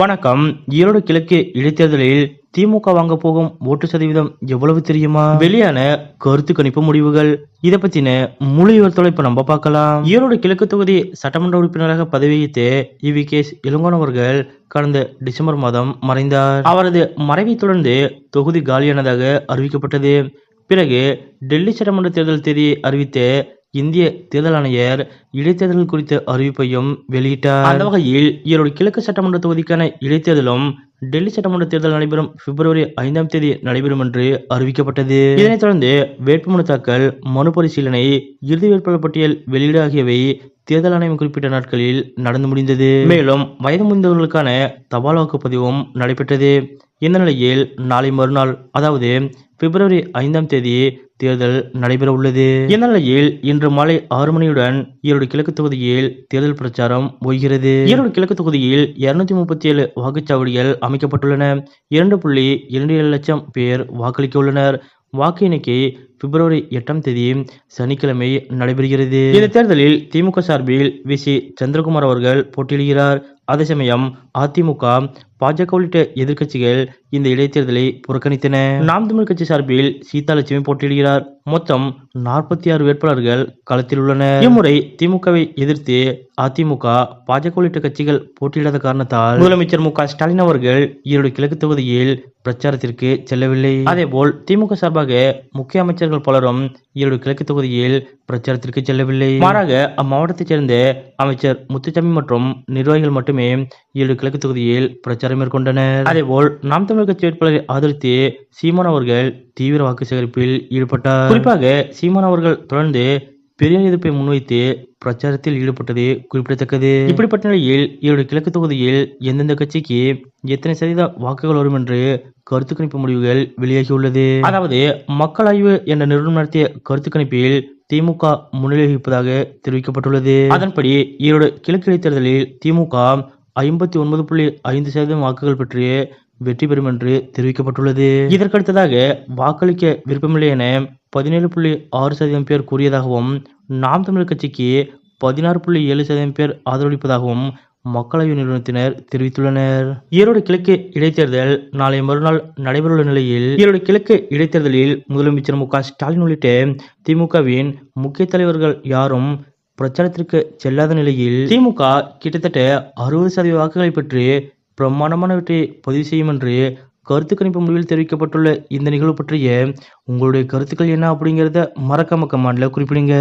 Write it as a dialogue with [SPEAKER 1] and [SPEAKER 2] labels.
[SPEAKER 1] வணக்கம். ஈரோடு கிழக்கு இடைத்தேர்தலில் திமுக வாங்க போகும் ஓட்டு சதவீதம் எவ்வளவு தெரியுமா? வெளியான கருத்து கணிப்பு முடிவுகள். இத பத்தின முழு விவரத்தோட இப்ப நம்ம பார்க்கலாம். ஈரோடு கிழக்கு தொகுதி சட்டமன்ற உறுப்பினராக பதவி வகித்த இவி கே இளங்கோன் அவர்கள் கடந்த டிசம்பர் மாதம் மறைந்தார். அவரது மறைவை தொடர்ந்து தொகுதி காலியானதாக அறிவிக்கப்பட்டது. பிறகு டெல்லி சட்டமன்ற தேர்தல் தேதியை அறிவித்து இந்திய தேர்தல் ஆணையர் இடைத்தேர்தல் குறித்த அறிவிப்பையும் வெளியிட்டார். அந்த வகையில் ஈரோடு கிழக்கு சட்டமன்ற தொகுதிக்கான இடைத்தேர்தலும் டெல்லி சட்டமன்ற தேர்தல் நடைபெறும் பிப்ரவரி ஐந்தாம் தேதி நடைபெறும் என்று அறிவிக்கப்பட்டது. இதனைத் தொடர்ந்து வேட்புமனு தாக்கல் மனு பரிசீலனை இறுதி வேட்பாளர் பட்டியல் வெளியீடு ஆகியவை தேர்தல் ஆணையம் குறிப்பிட்ட நாட்களில் நடந்து முடிந்தது. மேலும் வயது முடிந்தவர்களுக்கான தபால் வாக்குப்பதிவும் நடைபெற்றது. இந்த நிலையில் நாளை மறுநாள் அதாவது பிப்ரவரி ஐந்தாம் தேதி தேர்தல் நடைபெற உள்ளது. இந்நிலையில் இன்று மாலை ஆறு மணியுடன் ஈரோடு கிழக்கு தொகுதியில் தேர்தல் பிரச்சாரம் ஓய்கிறது ஈரோடு கிழக்கு தொகுதியில் இருநூத்தி முப்பத்தி ஏழு வாக்குச்சாவடிகள் அமைக்கப்பட்டுள்ளன. இரண்டு புள்ளி இரண்டு ஏழு லட்சம் பேர் வாக்களிக்க உள்ளனர். வாக்கு எண்ணிக்கை பிப்ரவரி எட்டாம் தேதி சனிக்கிழமை நடைபெறுகிறது. இந்த தேர்தலில் திமுக சார்பில் வி. சி. சந்திரகுமார் அவர்கள் போட்டியிடுகிறார். அதே சமயம் அதிமுக பாஜக உள்ளிட்ட எதிர்க்கட்சிகள் இந்த இடைத்தேர்தலை புறக்கணித்தன. நாம் தமிழ் கட்சி சார்பில் சீதாலட்சுமி போட்டியிடுகிறார். மொத்தம் நாற்பத்தி ஆறு வேட்பாளர்கள் களத்தில் உள்ளனர். இம்முறை திமுகவை எதிர்த்து அதிமுக பாஜக உள்ளிட்ட கட்சிகள் போட்டியிடாத காரணத்தால் முதலமைச்சர் மு. ஸ்டாலின் அவர்கள் ஈரோடு கிழக்கு தொகுதியில் பிரச்சாரத்திற்கு செல்லவில்லை. அதேபோல் திமுக சார்பாக முக்கிய அமைச்சர் அமைச்சர்கள் பலரும் ஈரோடு கிழக்கு தொகுதியில் பிரச்சாரத்திற்கு செல்லவில்லை. மாறாக அம்மாவட்டத்தைச் சேர்ந்த அமைச்சர் முத்துச்சாமி மற்றும் நிர்வாகிகள் மட்டுமே ஈரோடு கிழக்கு தொகுதியில் பிரச்சாரம் மேற்கொண்டனர். அதேபோல் நாம் தமிழ் கட்சி வேட்பாளரை ஆதரித்து சீமான் அவர்கள் தீவிர வாக்கு சேகரிப்பில் ஈடுபட்டார். குறிப்பாக சீமான் அவர்கள் தொடர்ந்து பெரிய எதிர்ப்பை முன்வைத்து பிரச்சாரத்தில் ஈடுபட்டது குறிப்பிடத்தக்கது. இப்படிப்பட்ட நிலையில் ஈரோடு கிழக்கு தொகுதியில் எந்தெந்த கட்சிக்கு எத்தனை சதவீத வாக்குகள் வரும் என்று கருத்து கணிப்பு முடிவுகள் வெளியாகியுள்ளது. அதாவது மக்கள் ஆய்வு என்ற நிறுவனம் நடத்திய கருத்து கணிப்பில் திமுக முன்னிலை வகிப்பதாக தெரிவிக்கப்பட்டுள்ளது. அதன்படி ஈரோடு கிழக்கு இடைத்தேர்தலில் திமுக ஐம்பத்தி ஒன்பது புள்ளி ஐந்து சதவீதம் வாக்குகள் பெற்று வெற்றி பெறும் என்று தெரிவிக்கப்பட்டுள்ளது. இதற்கடுத்ததாக வாக்களிக்க விருப்பமில்லை என பதினேழு புள்ளி ஆறு சதவீதம் பேர் கூறியதாகவும் நாம் தமிழர் கட்சிக்கு பதினாறு புள்ளி ஏழு சதவீதம் பேர் ஆதரவளிப்பதாகவும் மக்களவை நிறுவனத்தினர் தெரிவித்துள்ளனர். ஈரோடு கிழக்கு இடைத்தேர்தல் நாளை மறுநாள் நடைபெறவுள்ள நிலையில் ஈரோடு கிழக்கு இடைத்தேர்தலில் முதலமைச்சர் மு க ஸ்டாலின் உள்ளிட்ட திமுகவின் முக்கிய தலைவர்கள் யாரும் பிரச்சாரத்திற்கு செல்லாத நிலையில் திமுக கிட்டத்தட்ட அறுபது சதவீத வாக்குகளை பெற்று பிரம்மாண்டமான வெற்றியை பதிவு செய்யும் என்று கருத்து கணிப்பு முடிவில் தெரிவிக்கப்பட்டுள்ள இந்த நிகழ்வு பற்றிய உங்களுடைய கருத்துக்கள் என்ன அப்படிங்கிறத மறக்காம கமாண்டில் குறிப்பிடுங்க.